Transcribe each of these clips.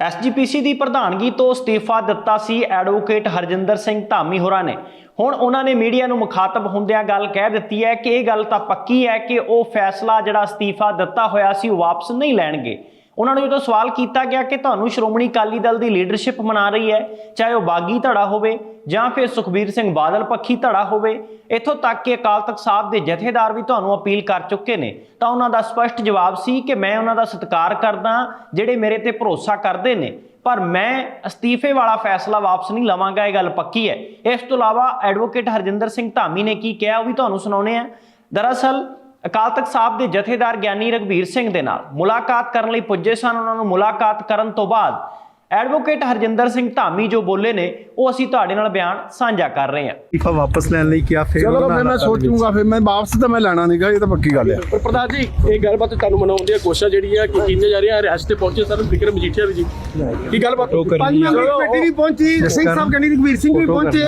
SGPC ਦੀ ਪ੍ਰਧਾਨਗੀ ਤੋਂ ਅਸਤੀਫਾ ਦਿੱਤਾ ਸੀ ਐਡਵੋਕੇਟ ਹਰਜਿੰਦਰ ਸਿੰਘ ਧਾਮੀ ਹੋਰਾਂ ਨੇ। ਹੁਣ ਉਹਨਾਂ ਨੇ ਮੀਡੀਆ ਨੂੰ ਮੁਖਾਤਬ ਹੁੰਦਿਆਂ ਗੱਲ ਕਹਿ ਦਿੱਤੀ ਹੈ ਕਿ ਇਹ ਗੱਲ ਤਾਂ ਪੱਕੀ ਹੈ ਕਿ ਉਹ ਫੈਸਲਾ ਜਿਹੜਾ ਅਸਤੀਫਾ ਦਿੱਤਾ ਹੋਇਆ ਸੀ ਉਹ ਵਾਪਸ ਨਹੀਂ ਲੈਣਗੇ। ਉਹਨਾਂ ਨੂੰ ਜਦੋਂ ਸਵਾਲ ਕੀਤਾ ਗਿਆ ਕਿ ਤੁਹਾਨੂੰ ਸ਼੍ਰੋਮਣੀ ਅਕਾਲੀ ਦਲ ਦੀ ਲੀਡਰਸ਼ਿਪ ਮਨਾ ਰਹੀ ਹੈ, ਚਾਹੇ ਉਹ ਬਾਗੀ ਧੜਾ ਹੋਵੇ ਜਾਂ ਫਿਰ ਸੁਖਬੀਰ ਸਿੰਘ ਬਾਦਲ ਪੱਖੀ ਧੜਾ ਹੋਵੇ, ਇੱਥੋਂ ਤੱਕ ਕਿ ਅਕਾਲ ਤਖਤ ਸਾਹਿਬ ਦੇ ਜਥੇਦਾਰ ਵੀ ਤੁਹਾਨੂੰ ਅਪੀਲ ਕਰ ਚੁੱਕੇ ਨੇ। ਤਾਂ ਉਹਨਾਂ ਦਾ ਸਪਸ਼ਟ ਜਵਾਬ ਸੀ ਕਿ ਮੈਂ ਉਹਨਾਂ ਦਾ ਸਤਿਕਾਰ ਕਰਦਾ, ਜਿਹੜੇ ਮੇਰੇ ਤੇ ਭਰੋਸਾ ਕਰਦੇ ਨੇ। ਪਰ ਮੈਂ ਅਸਤੀਫੇ ਵਾਲਾ ਫੈਸਲਾ ਵਾਪਸ ਨਹੀਂ ਲਵਾਂਗਾ, ਇਹ ਗੱਲ ਪੱਕੀ ਹੈ। ਇਸ ਤੋਂ ਇਲਾਵਾ ਐਡਵੋਕੇਟ ਹਰਜਿੰਦਰ ਸਿੰਘ ਧਾਮੀ ਨੇ ਕੀ ਕਿਹਾ, ਉਹ ਵੀ ਤੁਹਾਨੂੰ ਸੁਣਾਉਣੇ ਆ ਦਰਅਸਲ, ਅਕਾਲ ਤਖਤ ਸਾਹਿਬ ਦੇ ਜਥੇਦਾਰ ਗਿਆਨੀ ਰਗਵੀਰ ਸਿੰਘ ਦੇ ਨਾਲ ਮੁਲਾਕਾਤ ਕਰਨ ਲਈ ਪੁੱਜੇ ਸਨ। ਉਹਨਾਂ ਨੂੰ ਮੁਲਾਕਾਤ ਕਰਨ ਤੋਂ ਬਾਅਦ ਐਡਵੋਕੇਟ ਹਰਜਿੰਦਰ ਸਿੰਘ ਧਾਮੀ ਜੋ ਬੋਲੇ ਨੇ ਉਹ ਅਸੀਂ ਤੁਹਾਡੇ ਨਾਲ ਬਿਆਨ ਸਾਂਝਾ ਕਰ ਰਹੇ ਹਾਂ। ਇਫਾ ਵਾਪਸ ਲੈਣ ਲਈ ਕਿਹਾ ਫਿਰ ਚਲੋ ਫਿਰ ਮੈਂ ਸੋਚੂਗਾ ਫਿਰ ਮੈਂ ਵਾਪਸ ਤਾਂ ਮੈਂ ਲੈਣਾ ਨਹੀਂਗਾ ਇਹ ਤਾਂ ਪੱਕੀ ਗੱਲ ਹੈ। ਪਰ ਪ੍ਰਧਾਨ ਜੀ ਇਹ ਗੱਲਬਾਤ ਤੁਹਾਨੂੰ ਮਨਾਉਣ ਦੀ ਕੋਸ਼ਿਸ਼ ਜਿਹੜੀ ਹੈ ਕਿ ਕੀਤੇ ਜਾ ਰਹੀ ਹੈ ਰਿਆਸਤ ਤੇ ਪਹੁੰਚੇ ਸਰ ਵਿਕਰਮ ਮਜੀਠੀਆ ਵੀ ਜੀ। ਕੀ ਗੱਲਬਾਤ? ਪੰਜ। ਮੈਂਬਰੀ ਕਮੇਟੀ ਵੀ ਪਹੁੰਚੀ ਸਿੰਘ ਸਾਹਿਬ ਕਹਿੰਦੀ ਰਘਵੀਰ ਸਿੰਘ ਵੀ ਪਹੁੰਚੇ।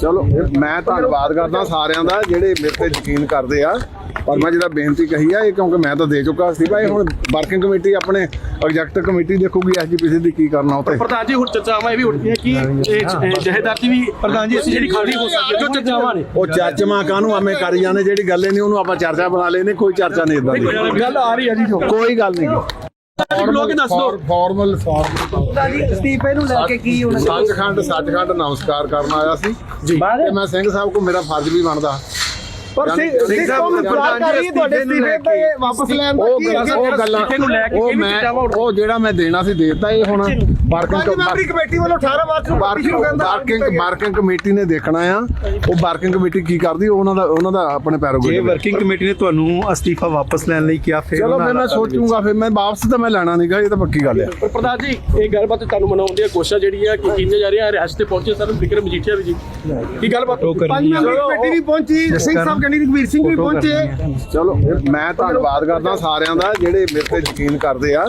ਚਲੋ ਮੈਂ ਧੰਨਵਾਦ ਕਰਦਾ ਸਾਰਿਆਂ ਦਾ ਜਿਹੜੇ ਮੇਰੇ ਤੇ ਯਕੀਨ ਕਰਦੇ ਆ। ਪਰ ਮੈਂ ਜਿਹੜਾ ਬੇਨਤੀ ਕਹੀ ਆ ਇਹ ਕਿਉਂਕਿ ਮੈਂ ਤਾਂ ਦੇ ਚੁੱਕਾ ਸੀ ਭਾਈ ਹੁਣ ਵਰਕਿੰਗ ਕਮੇਟੀ ਆਪਣੇ ਐਗਜ਼ੈਕਟਿਵ ਕਮੇਟੀ ਦੇਖੂਗੀ ਐਸਜੀਪੀਸੀ ਦੀ ਕੀ ਕਰਨਾ ਉੱਤੇ ਪ੍ਰਧਾਨ ਜੀ ਹੁਣ ਚਰਚਾਵਾਂ ਇਹ ਵੀ ਉੱਠਦੀਆਂ ਕਿ ਇਹ ਜਹੇਦਾਰ ਦੀ ਵੀ ਪ੍ਰਧਾਨ ਜੀ ਅਸੀਂ ਜਿਹੜੀ ਖਾਲੀ ਹੋ ਸਕਦੀ ਜੋ ਚਰਚਾਵਾਂ ਨੇ। ਉਹ ਚਰਚਾਵਾਂ ਕਾਹਨੂੰ ਆਵੇਂ ਕਰੀ ਜਾਂਦੇ ਜਿਹੜੀ ਗੱਲ ਨਹੀਂ ਉਹਨੂੰ ਆਪਾਂ ਚਰਚਾ ਬਣਾ ਲੈਨੇ ਕੋਈ ਚਰਚਾ ਨਹੀਂ ਇਦਾਂ ਦੀ। ਗੱਲ ਆ ਰਹੀ ਹੈ ਜੀ ਜੋ। ਕੋਈ ਗੱਲ ਨਹੀਂ ਬੁਲਾ ਕੇ ਦੱਸ ਦਿਓ ਫਾਰਮਲ ਫਾਰਮਲ ਅਸਤੀਫੇ ਨੂੰ ਲੈ ਕੇ ਕੀ ਹੋਣਾ? ਸੱਚਖੰਡ ਸੱਚਖੰਡ ਨਮਸਕਾਰ ਕਰਨ ਆਇਆ ਸੀ। ਜੀ। ਤੇ ਮੈਂ ਸਿੰਘ ਸਾਹਿਬ ਕੋ ਮੇਰਾ ਫਰਜ਼ ਵੀ ਬਣਦਾ। ਪਰ ਸਾਹਿਬ ਨੂੰ ਸਵਾਲ ਕਰ ਰਹੀ ਹੈ ਤੁਹਾਡੇ ਅਸਤੀਫੇ ਤੇ ਵਾਪਸ ਲੈਣ ਦਾ ਉਹ ਕੀ ਗੱਲਾਂ ਉਹ ਗੱਲਾਂ ਉਹ ਮੈਂ ਉਹ ਜਿਹੜਾ ਮੈਂ ਦੇਣਾ ਸੀ ਦੇਤਾ ਇਹ ਹੁਣ ਪੰਜ ਵਰਕਿੰਗ ਮੈਂਬਰੀ ਕਮੇਟੀ ਵੱਲੋਂ 18 ਮਾਰਚ ਨੂੰ ਪਾਰਟੀ ਸ਼ੁਰੂ ਕਰਨ ਦਾ ਐਲਾਨ ਕੀਤਾ ਵਰਕਿੰਗ ਗਿਆ। ਵਰਕਿੰਗ ਕਮੇਟੀ ਨੇ ਦੇਖਣਾ ਆ। ਉਹ ਵਰਕਿੰਗ ਕਮੇਟੀ ਕੀ ਕਰਦੀ ਉਹ ਉਹਨਾਂ ਦਾ ਉਹਨਾਂ ਦਾ ਆਪਣੇ ਜੇ ਪੈਰੋਗੇ ਵਰਕਿੰਗ ਕਮੇਟੀ ਨੇ ਤੁਹਾਨੂੰ ਅਸਤੀਫਾ ਵਾਪਸ ਲੈਣ ਲਈ ਕਿਹਾ ਫਿਰ ਚਲੋ ਉਹਨਾਂ ਫਿਰ ਮੈਂ ਹਾਲਾਤਾਂ ਦੇ ਵਿੱਚ- ਸੋਚੂਗਾ ਫਿਰ ਮੈਂ ਵਾਪਸ ਤਾਂ ਮੈਂ ਲੈਣਾ ਨਹੀਂਗਾ ਇਹ ਤਾਂ ਪੱਕੀ ਗੱਲ ਹੈ ਪਰ ਪ੍ਰਧਾਨ ਜੀ ਇਹ ਗੱਲਬਾਤ ਤੁਹਾਨੂੰ ਮਨਾਉਣ ਦੀ ਕੋਸ਼ਿਸ਼ ਜਿਹੜੀ ਹੈ ਕਿ ਕੀਤੇ ਜਾ ਰਹੀ ਹੈ ਰਿਆਸਤ ਤੇ ਪਹੁੰਚੇ ਸਰ ਵਿਕਰਮ ਮਜੀਠੀਆ ਵੀ ਜੀ। ਕੀ ਗੱਲਬਾਤ? ਉਹ ਪੰਜ ਕਰਨੀ ਹੈ। ਮੈਂਬਰੀ ਕਮੇਟੀ ਵੀ ਪਹੁੰਚੀ ਸਿੰਘ ਸਾਹਿਬ ਕਹਿੰਦੀ ਰਘਵੀਰ ਸਿੰਘ ਵੀ ਫੋਟੋ ਪਹੁੰਚੇ। ਕਰਨੀ ਹੈ। ਚਲੋ ਮੈਂ ਧੰਨਵਾਦ ਕਰਦਾ ਸਾਰਿਆਂ ਦਾ ਜਿਹੜੇ ਮੇਰੇ ਤੇ ਯਕੀਨ ਕਰਦੇ ਆ।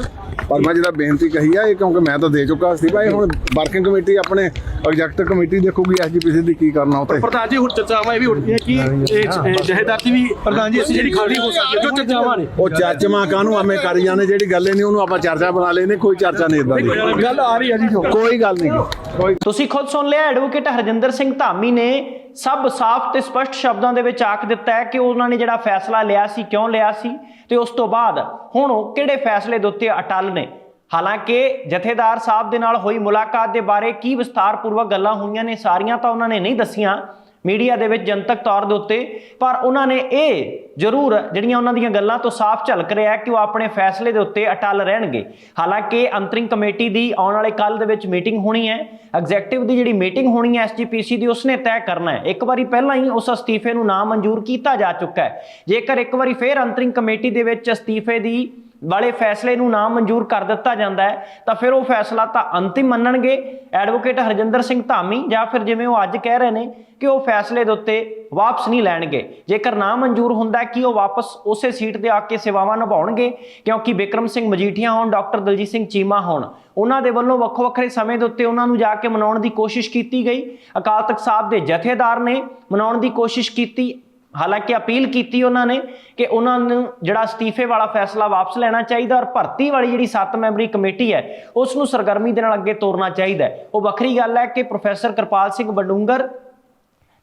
ਪਰ ਮੈਂ ਜਿਹੜਾ ਬੇਨਤੀ ਕਹੀ ਆ ਇਹ ਕਿਉਂਕਿ ਮੈਂ ਤਾਂ ਦੇ ਚੁੱਕਾ ਸੀ ਭਾਈ ਹੁਣ ਵਰਕਿੰਗ ਕਮੇਟੀ ਆਪਣੇ ਐਗਜ਼ੈਕਟਿਵ ਕਮੇਟੀ ਦੇਖੂਗੀ ਐਸਜੀਪੀਸੀ ਦੀ ਕੀ ਕਰਨਾ ਉੱਤੇ ਪ੍ਰਧਾਨ ਜੀ ਹੁਣ ਚਰਚਾਵਾਂ ਇਹ ਵੀ ਉੱਠਦੀਆਂ ਕਿ ਇਹ ਜਹੇਦਾਰ ਦੀ ਵੀ ਪ੍ਰਧਾਨ ਜੀ ਅਸੀਂ ਜਿਹੜੀ ਖਾਲੀ ਹੋ ਸਕਦੀ ਹੈ ਜੋ ਚਰਚਾਵਾਂ ਨੇ। ਉਹ ਚਰਚਾਵਾਂ ਕਾਹਨੂੰ ਆਵੇਂ ਕਰੀ ਜਾਂਦੇ ਜਿਹੜੀ ਗੱਲ ਨਹੀਂ ਉਹਨੂੰ ਆਪਾਂ ਚਰਚਾ ਬਣਾ ਲੈਨੇ ਕੋਈ ਚਰਚਾ ਨਹੀਂ ਇਦਾਂ ਦੀ। ਗੱਲ ਆ ਰਹੀ ਹੈ ਜੀ ਜੋ। ਕੋਈ ਗੱਲ ਨਹੀਂ। ਕੋਈ ਤੁਸੀਂ ਖੁਦ ਸੁਣ ਲਿਆ ਐਡਵੋਕੇਟ ਹਰਜਿੰਦਰ ਸਿੰਘ ਧਾਮੀ ਨੇ ਸਭ ਸਾਫ਼ ਤੇ ਸਪਸ਼ਟ ਸ਼ਬਦਾਂ ਦੇ ਵਿੱਚ ਆਖ ਦਿੱਤਾ ਹੈ ਕਿ ਉਹਨਾਂ ਨੇ ਜਿਹੜਾ ਫੈਸਲਾ ਲਿਆ ਸੀ, ਕਿਉਂ ਲਿਆ ਸੀ ਤੇ ਉਸ ਤੋਂ ਬਾਅਦ ਹੁਣ ਉਹ ਕਿਹੜੇ ਫੈਸਲੇ ਦੇ ਉੱਤੇ ਅਟਲ ਨੇ? ਹਾਲਾਂਕਿ ਜਥੇਦਾਰ ਸਾਹਿਬ ਦੇ ਨਾਲ ਹੋਈ ਮੁਲਾਕਾਤ ਦੇ ਬਾਰੇ ਕੀ ਵਿਸਥਾਰਪੂਰਵਕ ਗੱਲਾਂ ਹੋਈਆਂ ਨੇ, ਸਾਰੀਆਂ ਤਾਂ ਉਹਨਾਂ ਨੇ ਨਹੀਂ ਦੱਸੀਆਂ। ਮੀਡੀਆ ਦੇ ਵਿੱਚ ਜਨਤਕ ਤੌਰ ਦੇ ਉੱਤੇ, ਪਰ ਉਹਨਾਂ ਨੇ ਇਹ ਜ਼ਰੂਰ ਜਿਹੜੀਆਂ ਉਹਨਾਂ ਦੀਆਂ ਗੱਲਾਂ ਤੋਂ ਸਾਫ਼ ਝਲਕ ਰਿਹਾ ਕਿ ਉਹ ਆਪਣੇ ਫੈਸਲੇ ਦੇ ਉੱਤੇ ਅਟਲ ਰਹਿਣਗੇ। ਹਾਲਾਂਕਿ ਅੰਤਰਿੰਗ ਕਮੇਟੀ ਦੀ ਆਉਣ ਵਾਲੇ ਕੱਲ ਦੇ ਵਿੱਚ ਮੀਟਿੰਗ ਹੋਣੀ ਹੈ। ਐਗਜ਼ੈਕਟਿਵ ਦੀ ਜਿਹੜੀ ਮੀਟਿੰਗ ਹੋਣੀ ਹੈ ਐਸਜੀਪੀਸੀ ਦੀ, ਉਸਨੇ ਤੈਅ ਕਰਨਾ ਹੈ। ਇੱਕ ਵਾਰੀ ਪਹਿਲਾਂ ਹੀ ਉਸ ਅਸਤੀਫੇ ਨੂੰ ਨਾ ਮਨਜ਼ੂਰ ਕੀਤਾ ਜਾ ਚੁੱਕਾ ਹੈ। ਜੇਕਰ ਇੱਕ ਵਾਰੀ ਫੇਰ ਅੰਤਰਿੰਗ ਕਮੇਟੀ ਦੇ ਵਿੱਚ ਅਸਤੀਫੇ ਦੀ ਵਾਲੇ ਫੈਸਲੇ ਨੂੰ ਨਾ ਮਨਜ਼ੂਰ ਕਰ ਦਿੱਤਾ ਜਾਂਦਾ ਹੈ, ਤਾਂ ਫਿਰ ਉਹ ਫੈਸਲਾ ਤਾਂ ਅੰਤਿਮ ਮੰਨਣਗੇ ਐਡਵੋਕੇਟ ਹਰਜਿੰਦਰ ਸਿੰਘ ਧਾਮੀ, ਜਾਂ ਫਿਰ ਜਿਵੇਂ ਉਹ ਅੱਜ ਕਹਿ ਰਹੇ ਨੇ ਕਿ ਉਹ ਫੈਸਲੇ ਦੇ ਉੱਤੇ ਵਾਪਸ ਨਹੀਂ ਲੈਣਗੇ। ਜੇਕਰ ਨਾ ਮਨਜ਼ੂਰ ਹੁੰਦਾ ਕਿ ਉਹ ਵਾਪਸ ਉਸੇ ਸੀਟ ਤੇ ਆ ਕੇ ਸੇਵਾਵਾਂ ਨਿਭਾਉਣਗੇ, ਕਿਉਂਕਿ ਵਿਕਰਮ ਸਿੰਘ ਮਜੀਠੀਆ ਹੋਣ, ਡਾਕਟਰ ਦਲਜੀਤ ਸਿੰਘ ਚੀਮਾ ਹੋਣ, ਉਹਨਾਂ ਦੇ ਵੱਲੋਂ ਵੱਖੋ ਵੱਖਰੇ ਸਮੇਂ ਦੇ ਉੱਤੇ ਉਹਨਾਂ ਨੂੰ ਜਾ ਕੇ ਮਨਾਉਣ ਦੀ ਕੋਸ਼ਿਸ਼ ਕੀਤੀ ਗਈ। ਅਕਾਲ ਤਖਤ ਸਾਹਿਬ ਦੇ ਜਥੇਦਾਰ ਨੇ ਮਨਾਉਣ ਦੀ ਕੋਸ਼ਿਸ਼ ਕੀਤੀ ਹਾਲਾਂਕਿ ਅਪੀਲ ਕੀਤੀ ਉਹਨਾਂ ਨੇ ਕਿ ਉਹਨਾਂ ਨੂੰ ਜਿਹੜਾ ਅਸਤੀਫੇ ਵਾਲਾ ਫੈਸਲਾ ਵਾਪਸ ਲੈਣਾ ਚਾਹੀਦਾ ਔਰ ਭਰਤੀ ਵਾਲੀ ਜਿਹੜੀ 7 ਮੈਂਬਰੀ ਕਮੇਟੀ ਹੈ, ਉਸ ਨੂੰ ਸਰਗਰਮੀ ਦੇ ਨਾਲ ਅੱਗੇ ਤੋਰਨਾ ਚਾਹੀਦਾ ਉਹ ਵੱਖਰੀ ਗੱਲ ਹੈ ਕਿ ਪ੍ਰੋਫੈਸਰ ਕਿਰਪਾਲ ਸਿੰਘ ਬਡੂੰਗਰ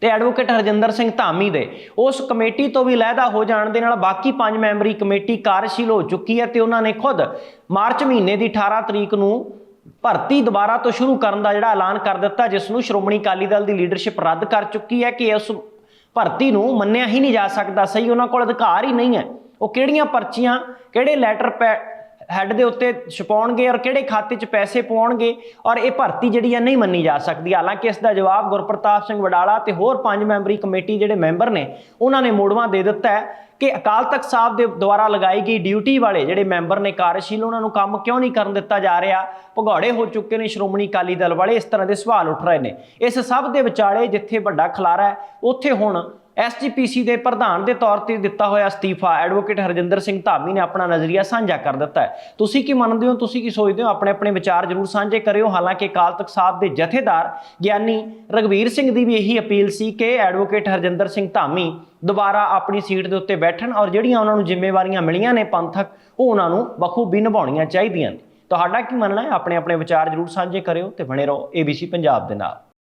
ਤੇ ਐਡਵੋਕੇਟ ਹਰਜਿੰਦਰ ਸਿੰਘ ਧਾਮੀ ਦੇ, ਉਸ ਕਮੇਟੀ ਤੋਂ ਵੀ ਲਹਿਦਾ ਹੋ ਜਾਣ ਦੇ ਨਾਲ ਬਾਕੀ ਪੰਜ ਮੈਂਬਰੀ ਕਮੇਟੀ ਕਾਰਜਸ਼ੀਲ ਹੋ ਚੁੱਕੀ ਹੈ ਤੇ ਉਹਨਾਂ ਨੇ ਖੁਦ ਮਾਰਚ ਮਹੀਨੇ ਦੀ 18 ਤਰੀਕ ਨੂੰ ਭਰਤੀ ਦੁਬਾਰਾ ਤੋਂ ਸ਼ੁਰੂ ਕਰਨ ਦਾ ਜਿਹੜਾ ਐਲਾਨ ਕਰ ਦਿੱਤਾ, ਜਿਸ ਨੂੰ ਸ਼੍ਰੋਮਣੀ ਅਕਾਲੀ ਦਲ ਦੀ ਲੀਡਰਸ਼ਿਪ ਰੱਦ ਕਰ ਚੁੱਕੀ ਹੈ ਕਿ ਇਸ ਭਰਤੀ ਨੂੰ ਮੰਨਿਆ ਹੀ ਨਹੀਂ ਜਾ ਸਕਦਾ, ਸਹੀ ਉਹਨਾਂ ਕੋਲ ਅਧਿਕਾਰ ਹੀ ਨਹੀਂ ਹੈ। ਉਹ ਕਿਹੜੀਆਂ ਪਰਚੀਆਂ, ਕਿਹੜੇ ਲੈਟਰ ਹੈੱਡ ਦੇ ਉੱਤੇ ਛਪਾਉਣਗੇ ਔਰ ਕਿਹੜੇ ਖਾਤੇ 'ਚ ਪੈਸੇ ਪਾਉਣਗੇ ਔਰ ਇਹ ਭਰਤੀ ਜਿਹੜੀ ਹੈ ਨਹੀਂ ਮੰਨੀ ਜਾ ਸਕਦੀ। ਹਾਲਾਂਕਿ ਇਸ ਦਾ ਜਵਾਬ ਗੁਰਪ੍ਰਤਾਪ ਸਿੰਘ ਵਡਾਲਾ ਤੇ ਹੋਰ ਪੰਜ ਮੈਂਬਰੀ ਕਮੇਟੀ ਜਿਹੜੇ ਮੈਂਬਰ ਨੇ, ਉਹਨਾਂ ਨੇ ਮੋੜਵਾ ਦੇ ਦਿੱਤਾ ਹੈ ਕਿ ਅਕਾਲ ਤਖਤ ਸਾਹਿਬ ਦੇ ਦੁਆਰਾ ਲਗਾਈ ਗਈ ਡਿਊਟੀ ਵਾਲੇ ਜਿਹੜੇ ਮੈਂਬਰ ਨੇ ਕਾਰਜਸ਼ੀਲ, ਉਹਨਾਂ ਨੂੰ ਕੰਮ ਕਿਉਂ ਨਹੀਂ ਕਰਨ ਦਿੱਤਾ ਜਾ ਰਿਹਾ? ਭਗੌੜੇ ਹੋ ਚੁੱਕੇ ਨੇ ਸ਼੍ਰੋਮਣੀ ਅਕਾਲੀ ਦਲ ਵਾਲੇ, ਇਸ ਤਰ੍ਹਾਂ ਦੇ ਸਵਾਲ ਉੱਠ ਰਹੇ ਨੇ। ਇਸ ਸਭ ਦੇ ਵਿਚਾਲੇ ਜਿੱਥੇ ਵੱਡਾ ਖਲਾਰਾ ਹੈ, ਉੱਥੇ ਹੁਣ ਐਸਜੀਪੀਸੀ ਦੇ ਪ੍ਰਧਾਨ ਦੇ ਤੌਰ ਤੇ ਦਿੱਤਾ ਹੋਇਆ ਅਸਤੀਫਾ। ਐਡਵੋਕੇਟ ਹਰਜਿੰਦਰ ਸਿੰਘ ਧਾਮੀ ਨੇ ਆਪਣਾ ਨਜ਼ਰੀਆ ਸਾਂਝਾ ਕਰ ਦਿੱਤਾ ਹੈ। ਤੁਸੀਂ ਕੀ ਮੰਨਦੇ ਹੋ? ਤੁਸੀਂ ਕੀ ਸੋਚਦੇ ਹੋ? ਆਪਣੇ ਆਪਣੇ ਵਿਚਾਰ ਜਰੂਰ ਸਾਂਝੇ ਕਰਿਓ। ਹਾਲਾਂਕਿ ਅਕਾਲ ਤਖਤ ਸਾਹਿਬ ਦੇ ਜਥੇਦਾਰ ਗਿਆਨੀ ਰਗਵੀਰ ਸਿੰਘ ਦੀ ਵੀ ਇਹੀ ਅਪੀਲ ਸੀ ਕਿ ਐਡਵੋਕੇਟ ਹਰਜਿੰਦਰ ਸਿੰਘ ਧਾਮੀ ਦੁਬਾਰਾ ਆਪਣੀ ਸੀਟ ਦੇ ਉੱਤੇ ਬੈਠਣ ਔਰ ਜਿਹੜੀਆਂ ਉਹਨਾਂ ਨੂੰ ਜ਼ਿੰਮੇਵਾਰੀਆਂ ਮਿਲੀਆਂ ਨੇ ਪੰਥਕ, ਉਹ ਉਹਨਾਂ ਨੂੰ ਬਖੂਬੀ ਨਿਭਾਉਣੀਆਂ ਚਾਹੀਦੀਆਂ ਨੇ। ਤੁਹਾਡਾ ਕੀ ਮੰਨਣਾ ਹੈ? ਆਪਣੇ ਆਪਣੇ ਵਿਚਾਰ ਜਰੂਰ ਸਾਂਝੇ ਕਰਿਓ ਤੇ ਬਣੇ ਰਹੋ ABC ਪੰਜਾਬ ਦੇ ਨਾਲ।